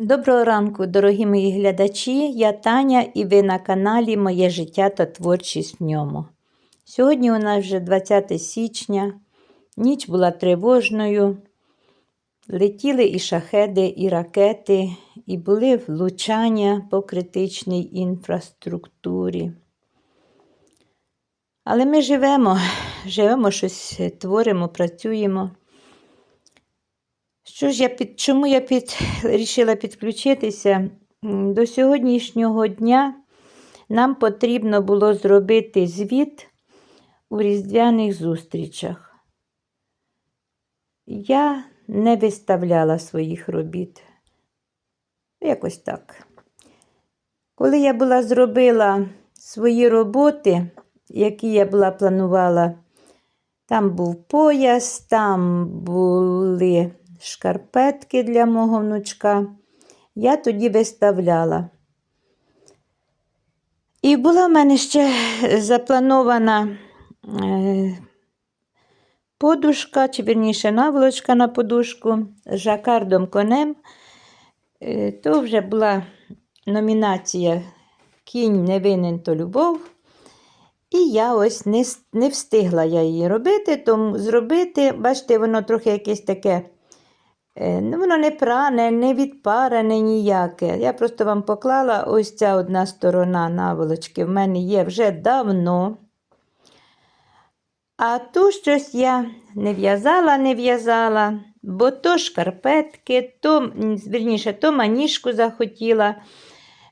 Доброго ранку, дорогі мої глядачі. Я Таня і ви на каналі Моє життя та творчість в ньому. Сьогодні у нас вже 20 січня, ніч була тривожною. Летіли і шахеди, і ракети, і були влучання по критичній інфраструктурі. Але ми живемо, живемо, щось творимо, працюємо. Що ж я під, чому я під, рішила підключитися? До сьогоднішнього дня нам потрібно було зробити звіт у різдвяних зустрічах. Я не виставляла своїх робіт. Якось так. Коли я була зробила свої роботи, які я була планувала, там був пояс, там були шкарпетки для мого внучка. Я тоді виставляла. І була в мене ще запланована е, подушка, чи вірніше наволочка на подушку з жакардом конем. Е, то вже була номінація Кінь не винен, то любов. І я ось не, не встигла я її робити, тому зробити, бачите, воно трохи якесь таке. Е, Ну, воно не пране, не відпарене ніяке. Я просто вам поклала ось ця одна сторона наволочки. В мене є вже давно. А ту щось я не в'язала, не в'язала, бо то шкарпетки, то, вірніше, то маніжку захотіла,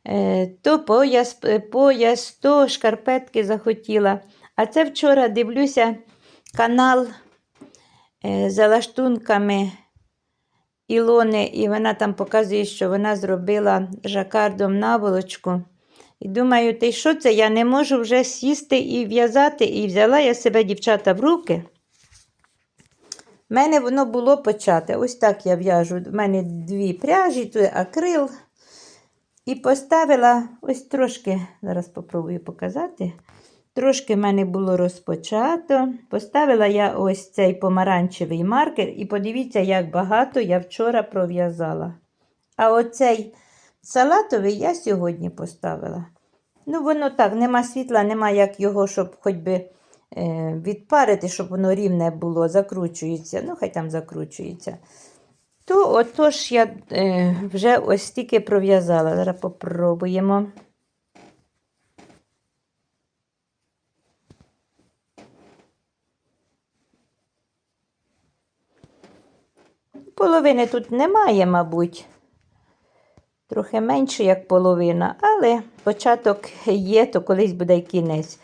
е, то пояс, е, пояс, то шкарпетки захотіла. А це вчора дивлюся канал за лаштунками Ілони, і вона там показує, що вона зробила жакардом наволочку. І думаю, ти що це? Я не можу вже сісти і в'язати. І взяла я себе, дівчата, в руки. У мене воно було почати. Ось так я в'яжу. У мене дві пряжі, тут акрил. І поставила ось трошки, зараз спробую показати. Трошки в мене було розпочато. Поставила я ось цей помаранчевий маркер, і подивіться, як багато я вчора пров'язала. А оцей салатовий я сьогодні поставила. Ну, воно так, нема світла, нема як його, щоб хоч би е, відпарити, щоб воно рівне було, закручується. Ну, хай там закручується. То отож я е, вже ось стільки пров'язала. Зараз попробуємо. Половини тут немає, мабуть. Трохи менше, як половина, але початок є, то колись буде й кінець.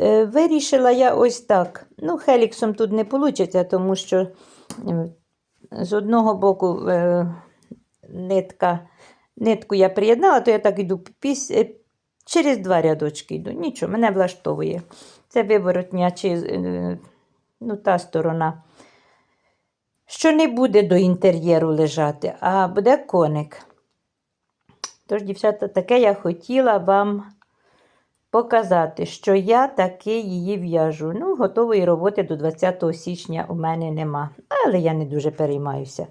Е, Вирішила я ось так. Ну, хеліксом тут не вийде, тому що з одного боку е, нитка, нитку я приєднала, то я так йду піс, е, через два рядочки йду. Нічого, мене влаштовує. Це виворотня чи ну, та сторона. Що не буде до інтер'єру лежати, а буде коник. Тож, дівчата, таке я хотіла вам показати, що я таки її в'яжу. Ну, готової роботи до 20 січня у мене нема. Але я не дуже переймаюся.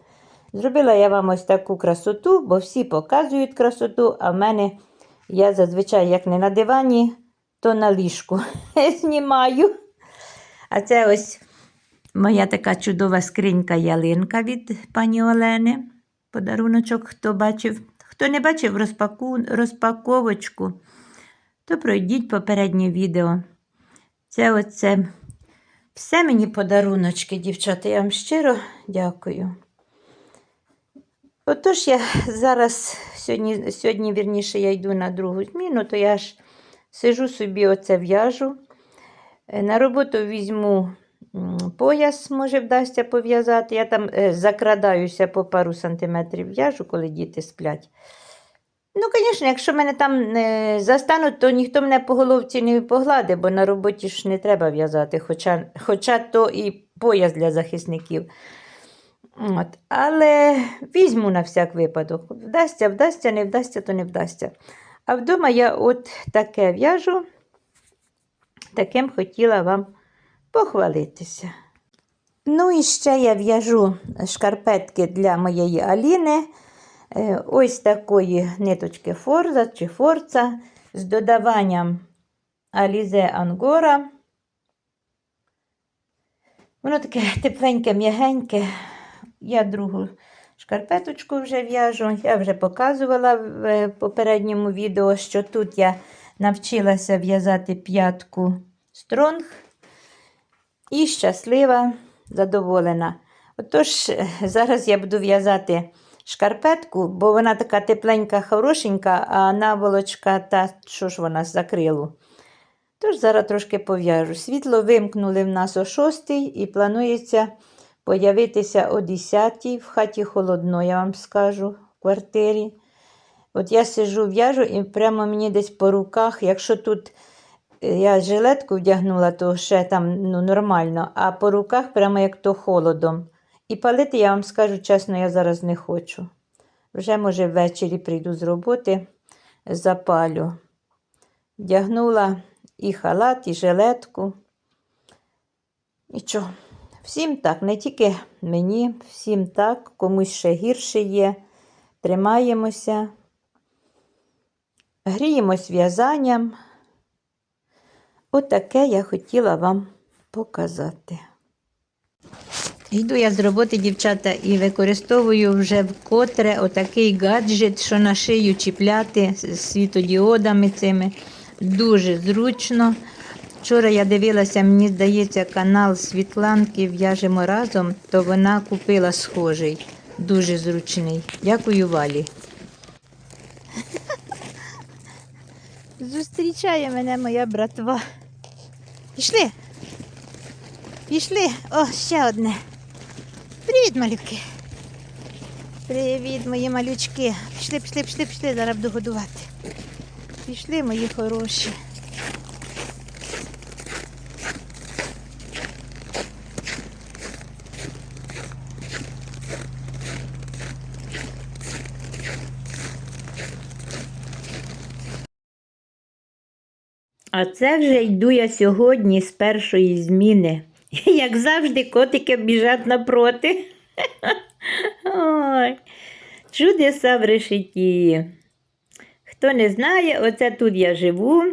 Зробила я вам ось таку красоту, бо всі показують красоту, а в мене я зазвичай, як не на дивані, то на ліжку знімаю. А це ось моя така чудова скринька ялинка від пані Олени. Подаруночок, хто бачив. Хто не бачив розпаку... розпаковочку, то пройдіть попереднє відео. Це оце все мені подаруночки, дівчата. Я вам щиро дякую. Отож, я зараз, сьогодні, сьогодні вірніше, я йду на другу зміну, то я ж сижу собі, оце в'яжу. Е, На роботу візьму пояс, може, вдасться пов'язати. Я там е, закрадаюся по пару сантиметрів в'яжу, коли діти сплять. Ну, звісно, якщо мене там е, застануть, то ніхто мене по головці не погладить, бо на роботі ж не треба в'язати, хоча, хоча то і пояс для захисників. От. Але візьму на всяк випадок. Вдасться, вдасться, не вдасться, то не вдасться. А вдома я от таке в'яжу, таким хотіла вам похвалитися. Ну і ще я в'яжу шкарпетки для моєї Аліни. Е, Ось такої ниточки форза чи форца з додаванням Alize Ангора. Воно таке тепленьке, м'ягеньке. Я другу шкарпеточку вже в'яжу. Я вже показувала в е, попередньому відео, що тут я навчилася в'язати п'ятку стронг і щаслива, задоволена. Отож, зараз я буду в'язати шкарпетку, бо вона така тепленька, хорошенька, а наволочка та що ж вона з закрилу. Тож зараз трошки пов'яжу. Світло вимкнули в нас о 6 і планується появитися о 10 в хаті холодно, я вам скажу, в квартирі. От я сижу, в'яжу і прямо мені десь по руках, якщо тут я жилетку вдягнула, то ще там ну, нормально, а по руках прямо як то холодом. І палити, я вам скажу чесно, я зараз не хочу. Вже, може, ввечері прийду з роботи, запалю. Вдягнула і халат, і жилетку. Нічого. Всім так, не тільки мені, всім так, комусь ще гірше є. Тримаємося, гріємось в'язанням. Отаке я хотіла вам показати. Йду я з роботи, дівчата, і використовую вже вкотре отакий гаджет, що на шию чіпляти з світодіодами цими. Дуже зручно. Вчора я дивилася, мені здається, канал Світланки в'яжемо разом, то вона купила схожий, дуже зручний. Дякую Валі. Зустрічає мене моя братва. Пішли. Пішли. О, ще одне. Привіт, малюки. Привіт, мої малючки. Пішли, пішли, пішли, пішли, зараз буду годувати. Пішли, мої хороші. А це вже йду я сьогодні з першої зміни. Як завжди, котики біжать напроти. Ой, чудеса в решеті. Хто не знає, оце тут я живу.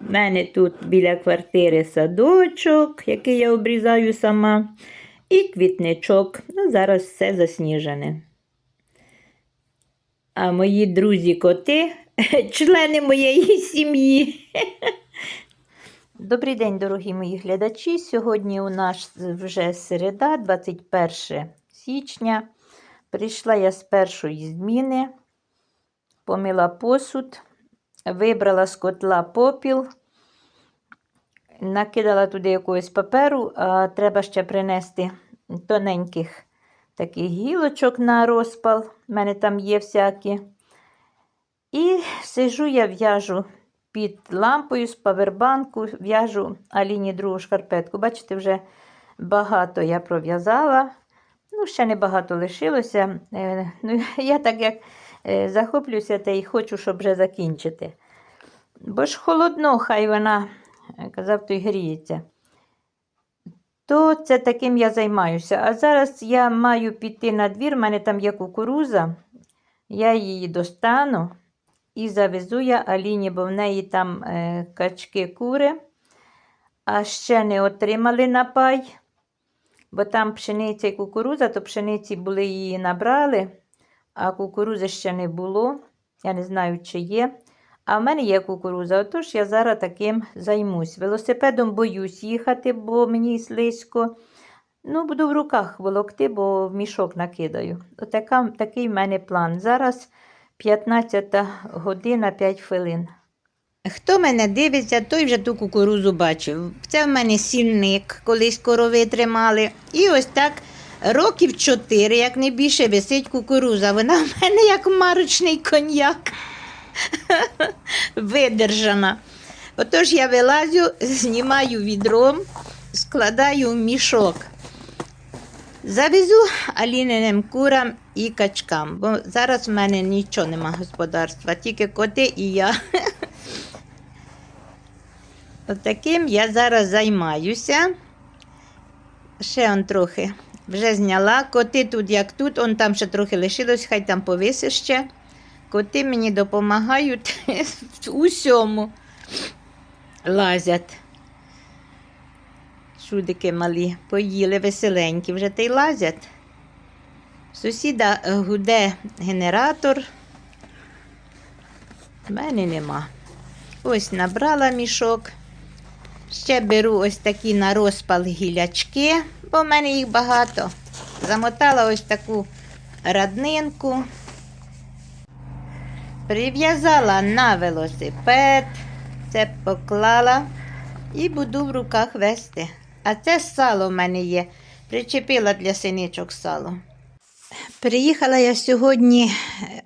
У мене тут біля квартири садочок, який я обрізаю сама, і квітничок. Ну, зараз все засніжене. А мої друзі-коти члени моєї сім'ї. Добрий день, дорогі мої глядачі. Сьогодні у нас вже середа, 21 січня. Прийшла я з першої зміни, помила посуд, вибрала з котла попіл, накидала туди якогось паперу, а треба ще принести тоненьких таких гілочок на розпал. У мене там є всякі. І сижу я в'яжу під лампою з павербанку, в'яжу Аліні другу шкарпетку. Бачите, вже багато я пров'язала. Ну, ще не багато лишилося. Е, Ну, Я так як е, захоплююся та й хочу, щоб вже закінчити. Бо ж холодно, хай вона, е, казав, той гріється. То це таким я займаюся. А зараз я маю піти на двір, в мене там є кукуруза, я її достану і завезу я Аліні, бо в неї там е, качки кури, а ще не отримали напай, бо там пшениця і кукуруза, то пшениці були її набрали, а кукурузи ще не було. Я не знаю, чи є. А в мене є кукуруза, отож я зараз таким займусь. Велосипедом боюсь їхати, бо мені слизько. Ну, буду в руках волокти, бо в мішок накидаю. Отака, такий в мене план. Зараз 15 година 5 хвилин. Хто мене дивиться, той вже ту кукурузу бачив. Це в мене сільник, колись корови тримали. І ось так років 4, як не більше, висить кукуруза. Вона в мене як марочний коньяк. Видержана. Отож я вилазю, знімаю відром, складаю в мішок. Завезу Аліниним курам і качкам, бо зараз в мене нічого нема господарства, тільки коти і я. Отаким я зараз займаюся. Ще он трохи Вже зняла. Коти тут, як тут, он там ще трохи лишилось, хай там повиси ще. Коти мені допомагають усьому. Лазять. Шудики малі, поїли веселенькі, вже та й лазять. Сусіда е, гуде генератор. В мене нема. Ось набрала мішок. Ще беру ось такі на розпал гілячки, бо в мене їх багато. Замотала ось таку раднинку. Прив'язала на велосипед, це поклала і буду в руках вести. А це сало в мене є. Причепила для синичок сало. Приїхала я сьогодні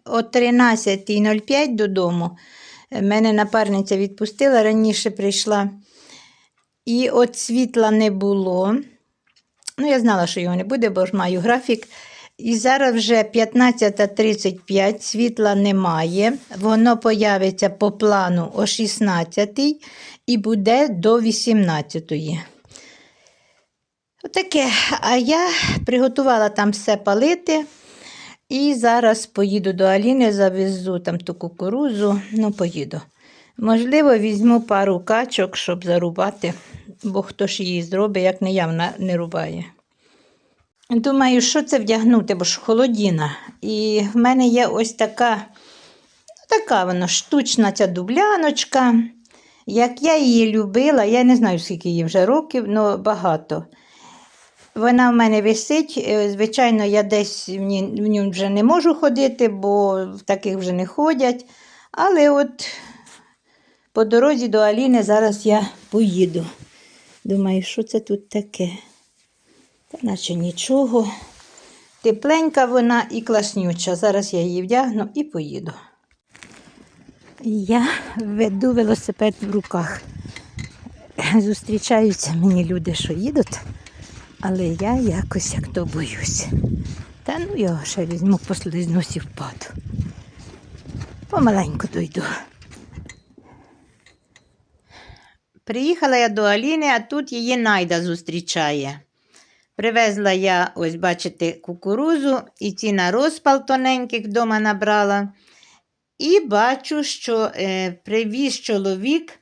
о 13.05 додому. Мене напарниця відпустила, раніше прийшла. І от світла не було. Ну, я знала, що його не буде, бо ж маю графік. І зараз вже 15.35, світла немає. Воно появиться по плану о 16 і буде до 18. Отаке. А я приготувала там все палити. І зараз поїду до Аліни, завезу там ту кукурузу. Ну, поїду. Можливо, візьму пару качок, щоб зарубати, бо хто ж її зробить, як не я, вона не рубає. Думаю, що це вдягнути, бо ж холодіна. І в мене є ось така, така вона штучна ця дубляночка. Як я її любила, я не знаю, скільки їй вже років, але багато. Вона в мене висить. е, Звичайно, я десь в ній, вже не можу ходити, бо в таких вже не ходять. Але от по дорозі до Аліни зараз я поїду. Думаю, що це тут таке? Та наче нічого. Тепленька вона і класнюча. Зараз я її вдягну і поїду. Я веду велосипед в руках. Зустрічаються мені люди, що їдуть, але я якось як то боюсь. Та ну його ще візьму, послизнусь і впаду. Помаленьку дойду. Приїхала я до Аліни, а тут її найда зустрічає. Привезла я, ось бачите, кукурузу і ці на розпал тоненьких вдома набрала. І бачу, що е, привіз чоловік.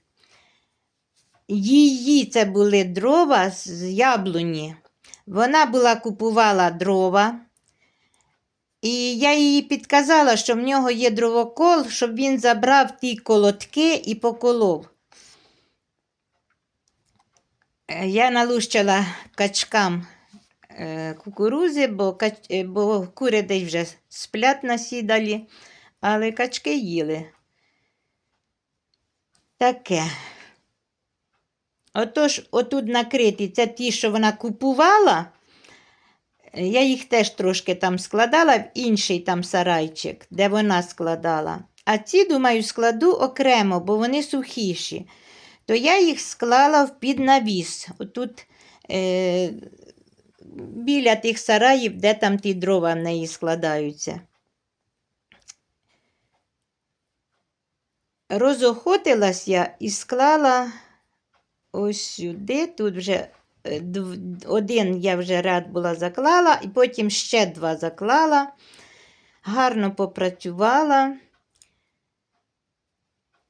Її це були дрова з яблуні. Вона була купувала дрова. І я їй підказала, що в нього є дровокол, щоб він забрав ті колотки і поколов. Е, Я налущила качкам е, кукурузи, бо, кач... е, бо кури десь вже сплять насідалі, але качки їли. Таке. Отож, отут накриті, це ті, що вона купувала. Я їх теж трошки там складала в інший там сарайчик, де вона складала. А ці, думаю, складу окремо, бо вони сухіші. То я їх склала в піднавіс. Отут е, біля тих сараїв, де там ті дрова в неї складаються. Розохотилась я і склала ось сюди. Тут вже е, один я вже ряд була заклала, і потім ще два заклала. Гарно попрацювала.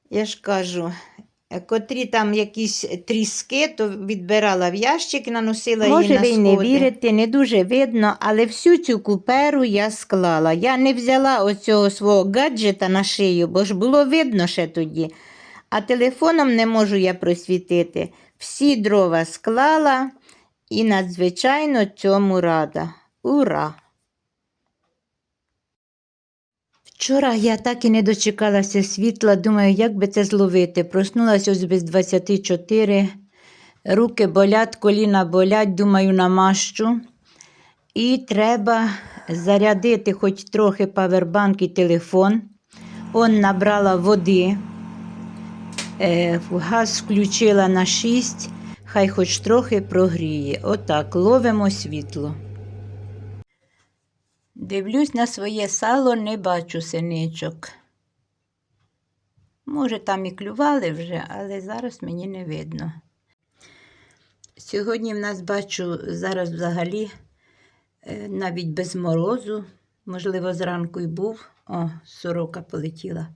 Я ж кажу, е, котрі там якісь тріски, то відбирала в ящик і наносила Може, її на ви й не сходи. вірите, не дуже видно, але всю цю куперу я склала. Я не взяла оцього свого гаджета на шию, бо ж було видно ще тоді. А телефоном не можу я просвітити. Всі дрова склала і надзвичайно цьому рада. Ура! Вчора я так і не дочекалася світла, думаю, як би це зловити. Проснулася ось без 24, руки болять, коліна болять, думаю, намащу. І треба зарядити хоч трохи павербанк і телефон. Он набрала води, газ включила на 6, хай хоч трохи прогріє. Отак, ловимо світло. Дивлюсь на своє сало, не бачу синичок. Може, там і клювали вже, але зараз мені не видно. Сьогодні в нас бачу зараз взагалі Е, Навіть без морозу, можливо, зранку й був. О, сорока полетіла.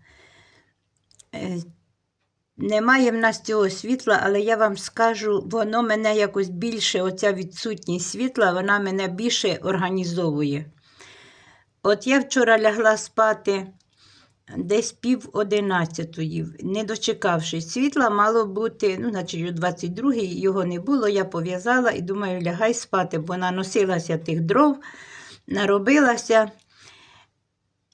Немає в нас цього світла, але я вам скажу, воно мене якось більше, оця відсутність світла, вона мене більше організовує. От я вчора лягла спати десь пів одинадцятої, не дочекавшись світла, мало бути, ну, значить, о 22-й його не було, я пов'язала і думаю, лягай спати, бо наносилася тих дров, наробилася.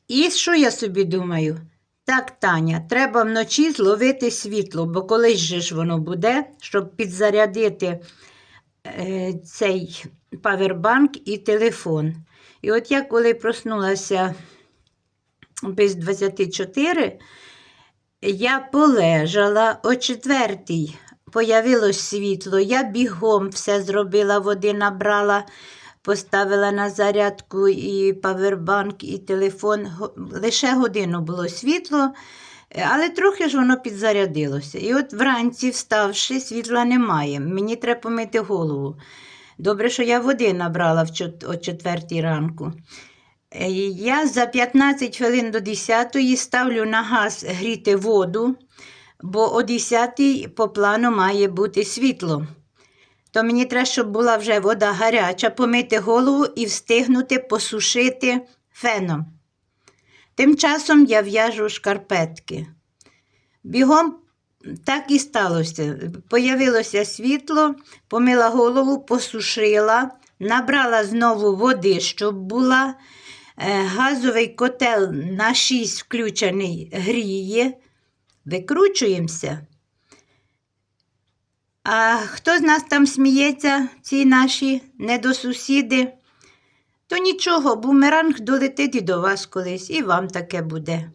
І що я собі думаю? Так, Таня, треба вночі зловити світло, бо колись же ж воно буде, щоб підзарядити е, цей павербанк і телефон. І от я коли проснулася без 24, я полежала о четвертій. Появилось світло, я бігом все зробила, води набрала, поставила на зарядку і павербанк, і телефон. Лише годину було світло, е, але трохи ж воно підзарядилося. І от вранці, вставши, світла немає. Мені треба помити голову. Добре, що я води набрала о четвертій ранку. Е, Я за 15 хвилин до 10 ставлю на газ гріти воду, бо о 10 по плану має бути світло. То мені треба, щоб була вже вода гаряча, помити голову і встигнути посушити феном. Тим часом я в'яжу шкарпетки. Бігом так і сталося. Появилося світло, помила голову, посушила, набрала знову води, щоб була. Е, Газовий котел на 6 включений гріє. Викручуємося. А хто з нас там сміється, ці наші недосусіди? То нічого, бумеранг долетить і до вас колись, і вам таке буде.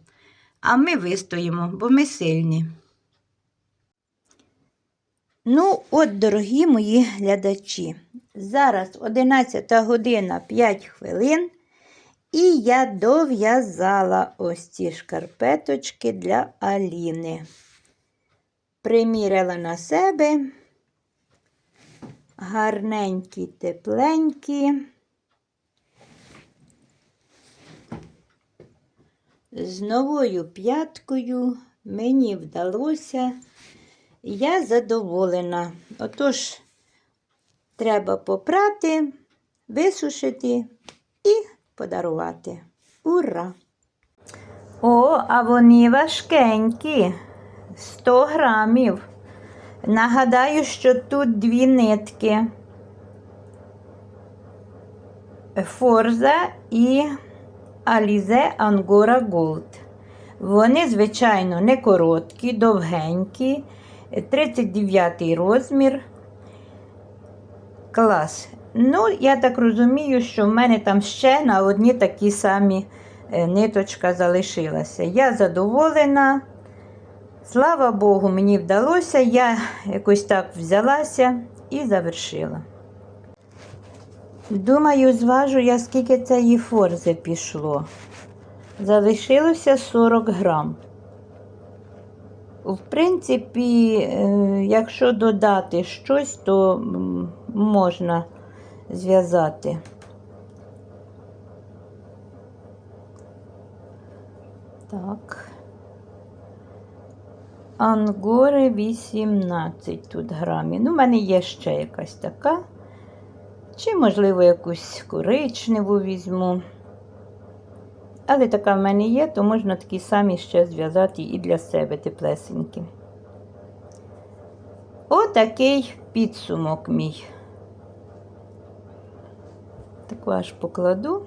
А ми вистоїмо, бо ми сильні. Ну, от, дорогі мої глядачі, зараз 11 година 5 хвилин, і я дов'язала ось ці шкарпеточки для Аліни. Приміряла на себе гарненькі, тепленькі. З новою п'яткою мені вдалося. Я задоволена. Отож, треба попрати, висушити і подарувати. Ура! О, а вони важкенькі. 100 грамів. Нагадаю, що тут дві нитки. Форза і Alize Angora Gold. Вони, звичайно, не короткі, довгенькі, 39 розмір. Клас. Ну, я так розумію, що в мене там ще на одні такі самі е, ниточка залишилася. Я задоволена. Слава Богу, мені вдалося. Я якось так взялася і завершила. Думаю, зважу я, скільки цієї форзи пішло. Залишилося 40 грам. В принципі, е, якщо додати щось, то можна зв'язати. Так. Ангори 18 тут грамів. Ну, в мене є ще якась така. Чи, можливо, якусь коричневу візьму. Але така в мене є, то можна такі самі ще зв'язати і для себе теплесенькі. Отакий підсумок мій. Таку аж покладу.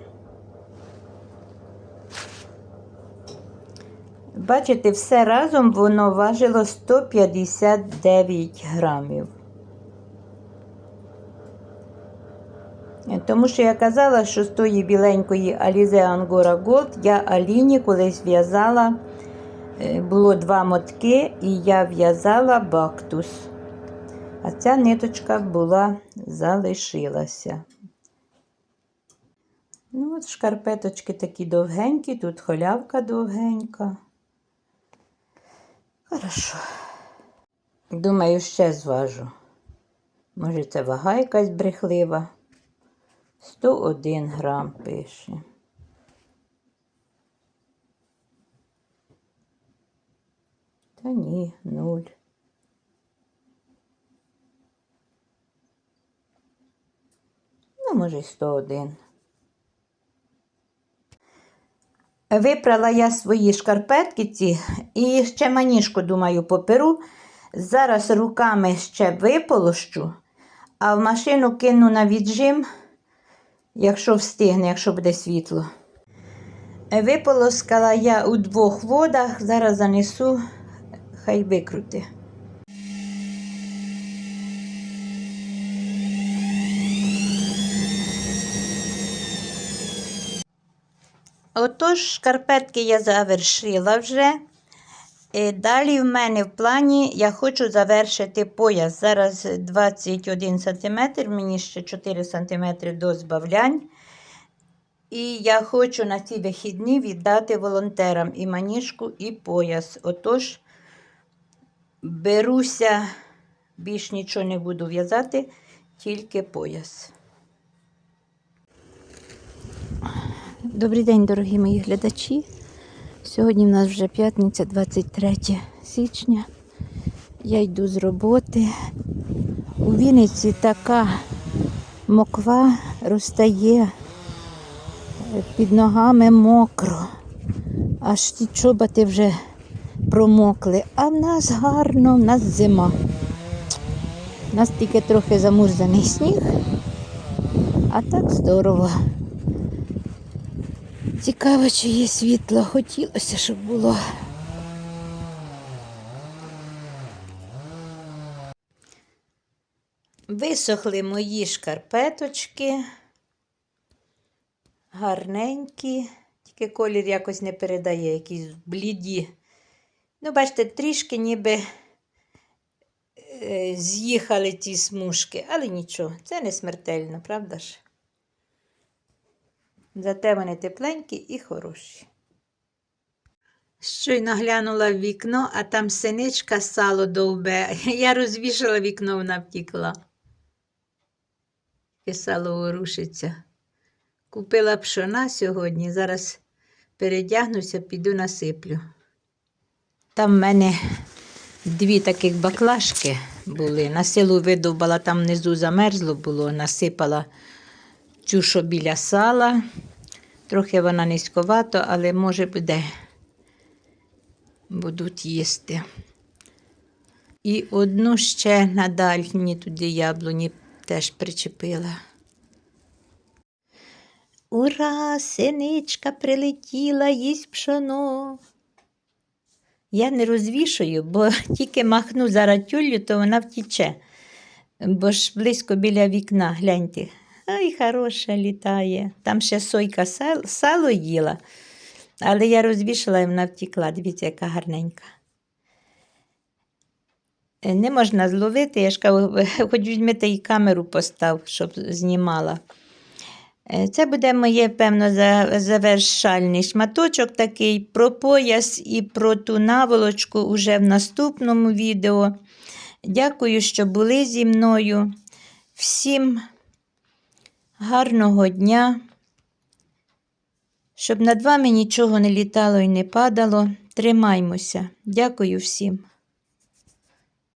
Бачите, все разом воно важило 159 грамів. Тому що я казала, що з тої біленької Alize Angora Gold я Аліні колись в'язала, е, було два мотки, і я в'язала бактус. А ця ниточка була, залишилася. Ну, от шкарпеточки такі довгенькі, тут холявка довгенька. Хорошо. Думаю, ще зважу. Може, це вага якась брехлива. 101 грам пише. Та ні, нуль. Ну, може, й 101. Випрала я свої шкарпетки ці і ще маніжку, думаю, поперу. Зараз руками ще виполощу, а в машину кину на віджим, якщо встигне, якщо буде світло. Виполоскала я у двох водах, зараз занесу, хай викрути. Отож, шкарпетки я завершила вже. І далі в мене в плані я хочу завершити пояс. Зараз 21 см, мені ще 4 см до збавлянь. І я хочу на ці вихідні віддати волонтерам і маніжку, і пояс. Отож, беруся, більш нічого не буду в'язати, тільки пояс. Добрий день, дорогі мої глядачі. Сьогодні в нас вже п'ятниця, 23 січня. Я йду з роботи. У Вінниці така моква розтає, під ногами мокро. Аж ті чоботи вже промокли. А в нас гарно, в нас зима. У нас тільки трохи замурзаний сніг, а так здорово. Цікаво, чи є світло. Хотілося, щоб було. Висохли мої шкарпеточки. Гарненькі, тільки колір якось не передає, якісь бліді. Ну, бачите, трішки ніби е, з'їхали ті смужки, але нічого, це не смертельно, правда ж? Зате вони тепленькі і хороші. Щойно глянула в вікно, а там синичка сало довбе. Я розвішала вікно, вона втікла. І сало ворушиться. Купила пшона сьогодні, зараз передягнуся, піду насиплю. Там в мене дві таких баклажки були. На силу видовбала, там внизу замерзло було, насипала цю, що біля сала. Трохи вона низьковато, але може буде. Будуть їсти. І одну ще на дальні туди яблуні теж причепила. Ура, синичка прилетіла, їсть пшоно. Я не розвішую, бо тільки махну зараз тюллю, то вона втіче. Бо ж близько біля вікна, гляньте. Ай, хороша літає. Там ще сойка сало їла, але я розвішала і вона втікла. Дивіться, яка гарненька. Е, Не можна зловити, я ж кажу, хоч візьмете і камеру постав, щоб знімала. Е, Це буде моє, певно, завершальний шматочок такий про пояс і про ту наволочку уже в наступному відео. Дякую, що були зі мною. Всім гарного дня. Щоб над вами нічого не літало і не падало. Тримаймося. Дякую всім.